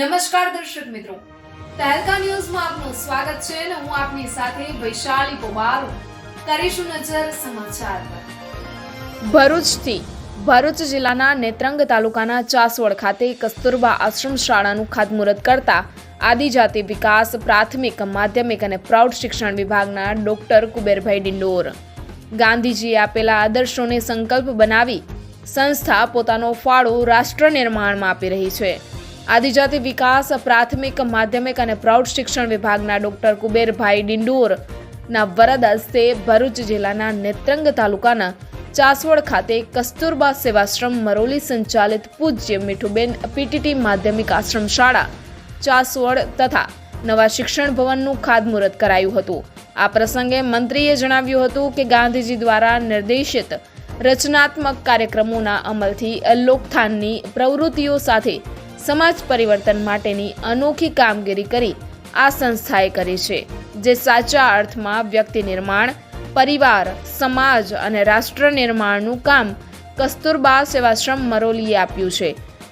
નમસ્કાર દર્શક મિત્રો. તહેલકા ન્યૂઝમાં આપનું સ્વાગત છે અને હું આપની સાથે વૈશાલી પોબારો કરીશું નજર સમાચાર પર ભરૂચથી ભરૂચ જિલ્લાના નેત્રંગ તાલુકાના ચાસવડ ખાતે કસ્તુરબા આશ્રમ શાળાનું ખાતમુહૂર્ત કરતા આદિજાતિ વિકાસ, પ્રાથમિક, માધ્યમિક અને પ્રૌઢ શિક્ષણ વિભાગના ડોક્ટર કુબેરભાઈ ડિંડોર ગાંધીજીએ આપેલા આદર્શોને સંકલ્પ બનાવી સંસ્થા પોતાનો ફાળો રાષ્ટ્ર નિર્માણમાં આપી રહી છે. આદિજાતિ વિકાસ, પ્રાથમિક માધ્યમિક અને પ્રૌઢ શિક્ષણ વિભાગના ડોક્ટર કુબેરભાઈ ડિંડોર ના વરદ હસ્તે ભરૂચ જિલ્લાના નેત્રંગ તાલુકાના ચાસવડ ખાતે કસ્તુરબા સેવાશ્રમ મરોલી સંચાલિત પૂજ્ય મીઠુબેન પીટીટી માધ્યમિક આશ્રમ શાળા, ચાસવડ તથા નવા શિક્ષણ ભવનનું ખાતમુહૂર્ત કરાયું હતું. આ પ્રસંગે મંત્રીએ જણાવ્યું હતું કે ગાંધીજી દ્વારા નિર્દેશિત રચનાત્મક કાર્યક્રમોના અમલથી લોકથાનની પ્રવૃત્તિઓ સાથે સમાજ પરિવર્તન માટેની અનોખી કામગીરી કરી આ સંસ્થાએ કરી છે, જે સાચા અર્થમાં વ્યક્તિ નિર્માણ, પરિવાર, સમાજ અને રાષ્ટ્ર નિર્માણનું કામ કસ્તુરબા સેવાશ્રમ મરોલીએ આપ્યું છે.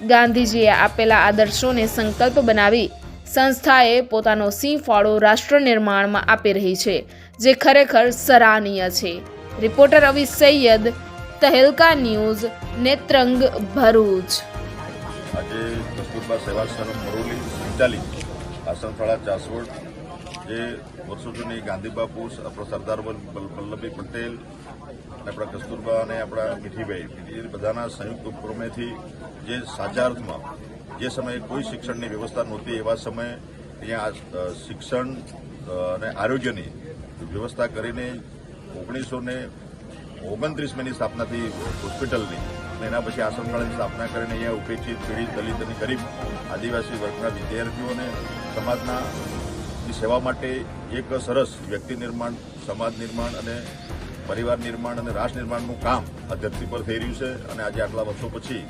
ગાંધીજીએ આપેલા આદર્શોને સંકલ્પ બનાવી સંસ્થાએ પોતાનો સિંહ ફાળો રાષ્ટ્ર નિર્માણમાં આપી રહી છે, જે ખરેખર સરાહનીય છે. Reporter Avi Saiyed Tehelka news, Netrang Bharuch. આજે કસ્તુરબા સેવાશ્રમ મરોલી, સંચાલિત આશ્રમશાળા ચાસવડ, જે વર્ષો જૂની ગાંધી બાપુ, આપણા સરદાર વલ્લભભાઈ પટેલ, આપણા કસ્તુરબા અને આપણા મીઠીભાઈ, એ બધાના સંયુક્ત ઉપક્રમેથી જે સાચા અર્થમાં જે સમયે કોઈ શિક્ષણની વ્યવસ્થા નહોતી, એવા સમયે અહીંયા શિક્ષણ અને આરોગ્યની વ્યવસ્થા કરીને ઓગણીસો ને ઓગણત્રીસમીની સ્થાપનાથી હોસ્પિટલની અને એના પછી આશ્રમશાળાની સ્થાપના કરીને અહીંયા ઉપેક્ષિત પીડિત દલિત અને ગરીબ આદિવાસી વર્ગના વિદ્યાર્થીઓને સમાજના સેવા માટે એક સરસ વ્યક્તિ નિર્માણ, સમાજ નિર્માણ અને પરિવાર નિર્માણ અને રાષ્ટ્ર નિર્માણનું કામ આ ધરતી પર થઈ રહ્યું છે અને આજે આટલા વર્ષો પછી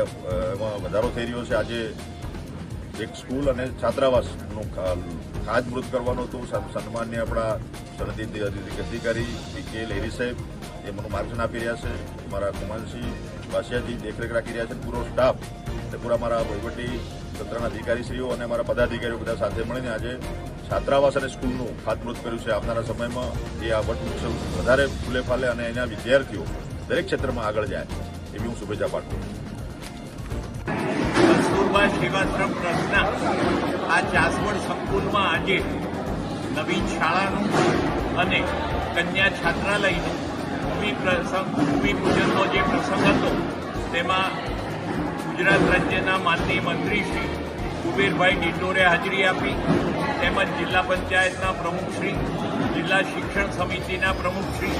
એમાં વધારો થઈ રહ્યો છે. આજે એક સ્કૂલ અને છાત્રાવાસનું ખાતમુહૂર્ત કરવાનું હતું. સન્માનની આપણા સરહદી અધિકારી પી કે લહેરી સાહેબ એ મને માર્ગદર્શન આપી રહ્યા છે. મારા કુમારસિંહ વાસિયાજી દેખરેખ રાખી રહ્યા છે. પૂરો સ્ટાફ અને પૂરા મારા વહીવટી તંત્રના અધિકારીશ્રીઓ અને મારા પદાધિકારીઓ બધા સાથે મળીને આજે છાત્રાવાસ અને સ્કૂલનું ખાતમુહૂર્ત કર્યું છે. આવનારા સમયમાં એ આ વટવૃક્ષ વધારે ફૂલે ફાલે અને એના વિદ્યાર્થીઓ દરેક ક્ષેત્રમાં આગળ જાય, એવી હું શુભેચ્છા પાઠવું છું. આ ચાસવડ સંકુલમાં આજે નવી શાળાનું અને કન્યા છાત્રાલયનું ભૂમિ પ્રસંગ ભૂમિપૂજનનો જે પ્રસંગ હતો, તેમાં ગુજરાત રાજ્યના માનનીય મંત્રી શ્રી કુબેરભાઈ ડિંડોરે હાજરી આપી, તેમજ જિલ્લા પંચાયતના પ્રમુખશ્રી જિલ્લા શિક્ષણ સમિતિના પ્રમુખશ્રી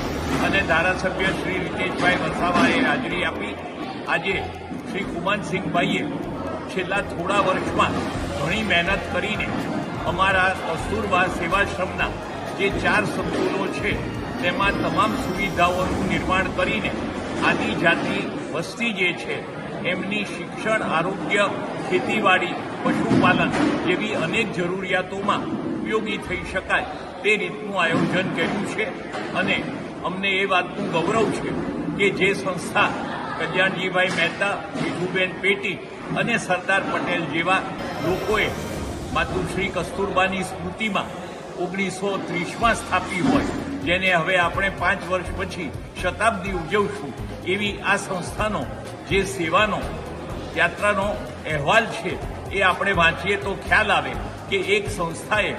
અને ધારાસભ્ય શ્રી રીતેશભાઈ વસાવાએ હાજરી આપી. આજે શ્રી કુમાનસિંહભાઈએ છેલ્લા થોડા વર્ષમાં ઘણી મહેનત કરીને અમારા કસ્તુરબા સેવાશ્રમના જે ચાર સંકુલો છે તેમાં તમામ સુવિધાઓનું નિર્માણ કરીને આદિજાતિ વસ્તી જે છે, એમની શિક્ષણ, આરોગ્ય, ખેતીવાડી, પશુપાલન જેવી અનેક જરૂરિયાતોમાં ઉપયોગી થઈ શકાય તે રીતનું આયોજન કર્યું છે. અને અમને એ વાતનું ગૌરવ છે કે જે સંસ્થા કલ્યાણજીભાઈ મહેતા વિભુબેન પેટી અને સરદાર પટેલ જેવા લોકોએ માતુશ્રી કસ્તુરબાની સ્મૃતિમાં ઓગણીસો ત્રીસમાં સ્થાપી હોય. જેને હવે આપણે પાંચ વર્ષ પછી શતાબ્દી ઉજવશું, એવી આ સંસ્થાનો, જે સેવાનો, યાત્રાનો અહેવાલ છે, એ આપણે વાંચીએ તો ખ્યાલ આવે કે એક સંસ્થાએ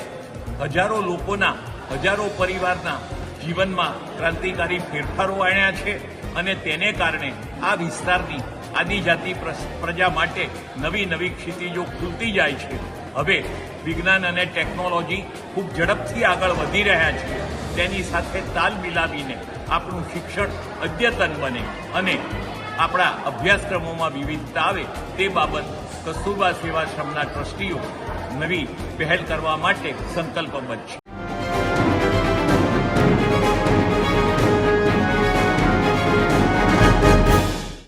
હજારો લોકોના, હજારો પરિવારના જીવનમાં ક્રાંતિકારી ફેરફારો આણ્યા છે અને તેને કારણે આ વિસ્તારની આદિજાતિ પ્રજા માટે નવી નવી ક્ષિતિજો ખુલતી જાય છે. હવે વિજ્ઞાન અને ટેકનોલોજી ખૂબ ઝડપથી આગળ વધી રહ્યા છે. તેની સાથે તાલ મિલાવીને આપણું શિક્ષણ અદ્યતન બને અને આપણા અભ્યાસક્રમોમાં વિવિધતા આવે તે બાબત કસ્તુરબા સેવાશ્રમના ટ્રસ્ટીઓ નવી પહેલ કરવા માટે સંકલ્પબદ્ધ છે.